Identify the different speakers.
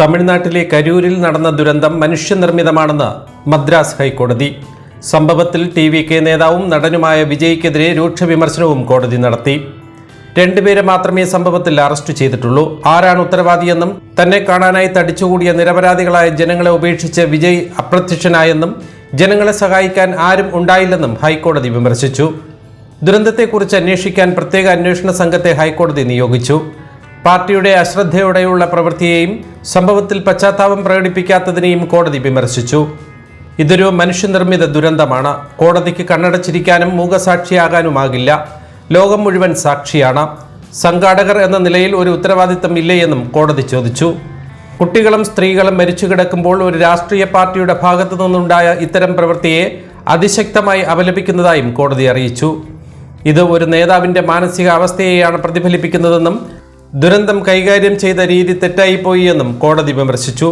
Speaker 1: തമിഴ്നാട്ടിലെ കരൂരിൽ നടന്ന ദുരന്തം മനുഷ്യനിർമ്മിതമാണെന്ന് മദ്രാസ് ഹൈക്കോടതി. സംഭവത്തിൽ ടി വി കെ നേതാവും നടനുമായ വിജയ്ക്കെതിരെ രൂക്ഷ വിമർശനവും കോടതി നടത്തി. രണ്ടുപേരെ മാത്രമേ സംഭവത്തിൽ അറസ്റ്റ് ചെയ്തിട്ടുള്ളൂ. ആരാണ് ഉത്തരവാദിയെന്നും തന്നെ കാണാനായി തടിച്ചുകൂടിയ നിരപരാധികളായ ജനങ്ങളെ ഉപേക്ഷിച്ച് വിജയ് അപ്രത്യക്ഷനായെന്നും ജനങ്ങളെ സഹായിക്കാൻ ആരും ഉണ്ടായില്ലെന്നും ഹൈക്കോടതി വിമർശിച്ചു. ദുരന്തത്തെക്കുറിച്ച് അന്വേഷിക്കാൻ പ്രത്യേക അന്വേഷണ സംഘത്തെ ഹൈക്കോടതി നിയോഗിച്ചു. പാർട്ടിയുടെ അശ്രദ്ധയോടെയുള്ള പ്രവൃത്തിയെയും സംഭവത്തിൽ പശ്ചാത്താപം പ്രകടിപ്പിക്കാത്തതിനെയും കോടതി വിമർശിച്ചു. ഇതൊരു മനുഷ്യനിർമ്മിത ദുരന്തമാണ്. കോടതിക്ക് കണ്ണടച്ചിരിക്കാനും മൂകസാക്ഷിയാകാനുമാകില്ല. ലോകം മുഴുവൻ സാക്ഷിയാണ്. സംഘാടകർ എന്ന നിലയിൽ ഒരു ഉത്തരവാദിത്തം ഇല്ലയെന്നും കോടതി ചോദിച്ചു. കുട്ടികളും സ്ത്രീകളും മരിച്ചു കിടക്കുമ്പോൾ ഒരു രാഷ്ട്രീയ പാർട്ടിയുടെ ഭാഗത്തു നിന്നുണ്ടായ ഇത്തരം പ്രവൃത്തിയെ അതിശക്തമായി അപലപിക്കുന്നതായും കോടതി അറിയിച്ചു. ഇത് ഒരു നേതാവിന്റെ മാനസികാവസ്ഥയെയാണ് പ്രതിഫലിപ്പിക്കുന്നതെന്നും ദുരന്തം കൈകാര്യം ചെയ്ത രീതി തെറ്റായിപ്പോയി എന്നും കോടതി വിമർശിച്ചു